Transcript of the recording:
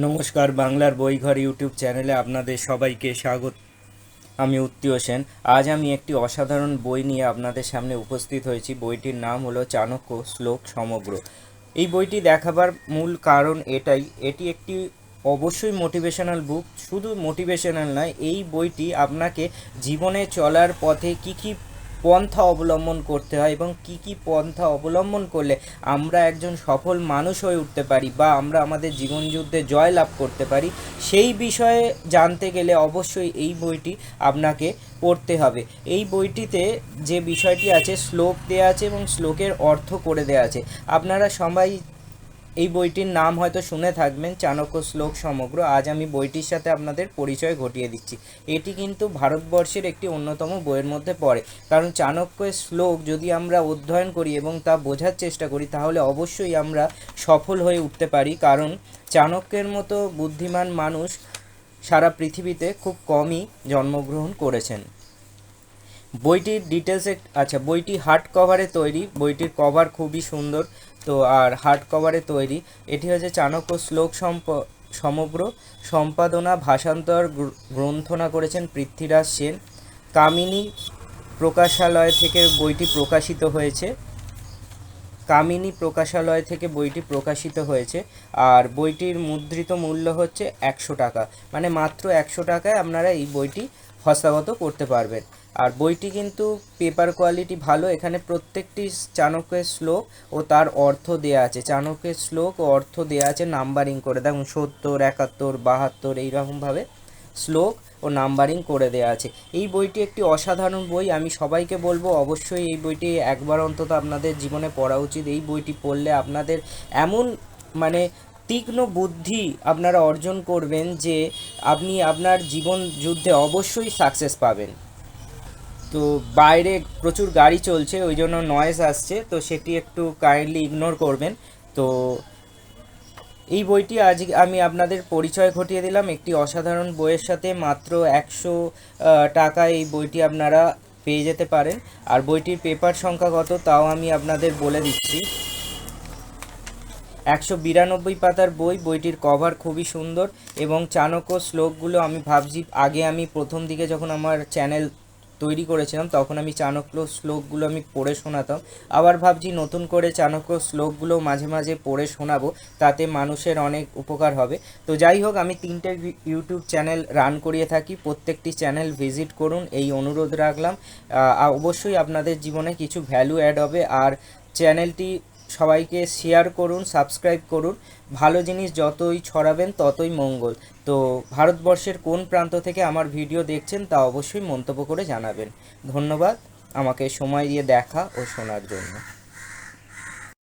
নমস্কার, বাংলার বইঘর ইউটিউব চ্যানেলে আপনাদের সবাইকে স্বাগত। আমি উত্তীয় সেন। আজ আমি একটি অসাধারণ বই নিয়ে আপনাদের সামনে উপস্থিত হয়েছি। বইটির নাম হলো চাণক্য শ্লোক সমগ্র। এই বইটি দেখাবার মূল কারণ এটাই, এটি একটি অবশ্যই মোটিভেশনাল বুক শুধু মোটিভেশনাল নয়, এই বইটি আপনাকে জীবনে চলার পথে কী কী পন্থা অবলম্বন করতে হয় এবং কি কি পন্থা অবলম্বন করলে আমরা একজন সফল মানুষ হয়ে উঠতে পারি বা আমরা আমাদের জীবনযুদ্ধে জয় লাভ করতে পারি, সেই বিষয়ে জানতে গেলে অবশ্যই এই বইটি আপনাকে পড়তে হবে। এই বইটিতে যে বিষয়টি আছে, শ্লোক দেওয়া আছে এবং শ্লোকের অর্থ করে দেওয়া আছে। আপনারা সবাই এই বইটির নাম হয়তো শুনে থাকবেন, চাণক্য শ্লোক সমগ্র। আজ আমি বইটির সাথে আপনাদের পরিচয় ঘটিয়ে দিচ্ছি। এটি কিন্তু ভারতবর্ষের একটি অন্যতম বইয়ের মধ্যে পড়ে। কারণ চাণক্যের শ্লোক যদি আমরা অধ্যয়ন করি এবং তা বোঝার চেষ্টা করি, তাহলে অবশ্যই আমরা সফল হয়ে উঠতে পারি। কারণ চাণক্যের মতো বুদ্ধিমান মানুষ সারা পৃথিবীতে খুব কমই জন্মগ্রহণ করেছেন। বইটির ডিটেলসে আচ্ছা বইটি হার্ড কভারে তৈরি। বইটির কভার খুবই সুন্দর। তো আর হার্ড কভারে তৈরি। এটি হচ্ছে চাণক্য শ্লোক সম্প সমগ্র সম্পাদনা, ভাষান্তর, গ্র- গ্রন্থনা করেছেন পৃথ্বীরাজ সেন। কামিনী প্রকাশালয় থেকে বইটি প্রকাশিত হয়েছে। কামিনী প্রকাশালয় থেকে বইটি প্রকাশিত হয়েছে। আর বইটির মুদ্রিত মূল্য হচ্ছে একশো টাকা। মানে মাত্র একশো টাকায় আপনারা এই বইটি হস্তগত করতে পারবেন। আর বইটি কিন্তু পেপার কোয়ালিটি ভালো। এখানে প্রত্যেকটি চাণক্যের শ্লোক ও তার অর্থ দেয়া আছে। চাণক্যের শ্লোক ও অর্থ দেয়া আছে নাম্বারিং করে। দেখুন, সত্তর, একাত্তর, বাহাত্তর এইরকমভাবে শ্লোক ও নাম্বারিং করে দেওয়া আছে। এই বইটি একটি অসাধারণ বই। আমি সবাইকে বলব, অবশ্যই এই বইটি একবার অন্তত আপনাদের জীবনে পড়া উচিত। এই বইটি পড়লে আপনাদের এমন মানে তীক্ষ্ণ বুদ্ধি আপনারা অর্জন করবেন যে আপনি আপনার জীবন যুদ্ধে অবশ্যই সাকসেস পাবেন। তো বাইরে প্রচুর গাড়ি চলছে, ওই জন্য নয়েজ আসছে, তো সেটি একটু কাইন্ডলি ইগনোর করবেন। তো এই বইটি আজ আমি আপনাদের পরিচয় ঘটিয়ে দিলাম, একটি অসাধারণ বইয়ের সাথে মাত্র একশো টাকায় এই বইটি আপনারা পেয়ে যেতে পারেন। আর বইটির পেপার সংখ্যা কত, তাও আমি আপনাদের বলে দিচ্ছি। একশো বিরানব্বই পাতার বই, বইটির কভার খুবই সুন্দর এবং চাণক্য শ্লোকগুলো আমি ভাবছি, আগে আমি প্রথম দিকে যখন আমার চ্যানেল তৈরি করেছিলাম, তখন আমি চাণক্য শ্লোকগুলো আমি পড়ে শোনাতাম। আবার ভাবছি নতুন করে চাণক্য শ্লোকগুলো মাঝে মাঝে পড়ে শোনাবো, তাতে মানুষের অনেক উপকার হবে। তো যাই হোক, আমি তিনটে ইউটিউব চ্যানেল রান করিয়ে থাকি, প্রত্যেকটি চ্যানেল ভিজিট করুন, এই অনুরোধ রাখলাম। অবশ্যই আপনাদের জীবনে কিছু ভ্যালু অ্যাড হবে, আর চ্যানেলটি সবাইকে শেয়ার করুন সাবস্ক্রাইব করুন। ভালো জিনিস যতই ছড়াবেন, ততই মঙ্গল। তো ভারতবর্ষের কোন প্রান্ত থেকে আমার ভিডিও দেখছেন তা অবশ্যই মন্তব্য করে জানাবেন। ধন্যবাদ। আমাকে সময় দিয়ে দেখা ও শোনার জন্য।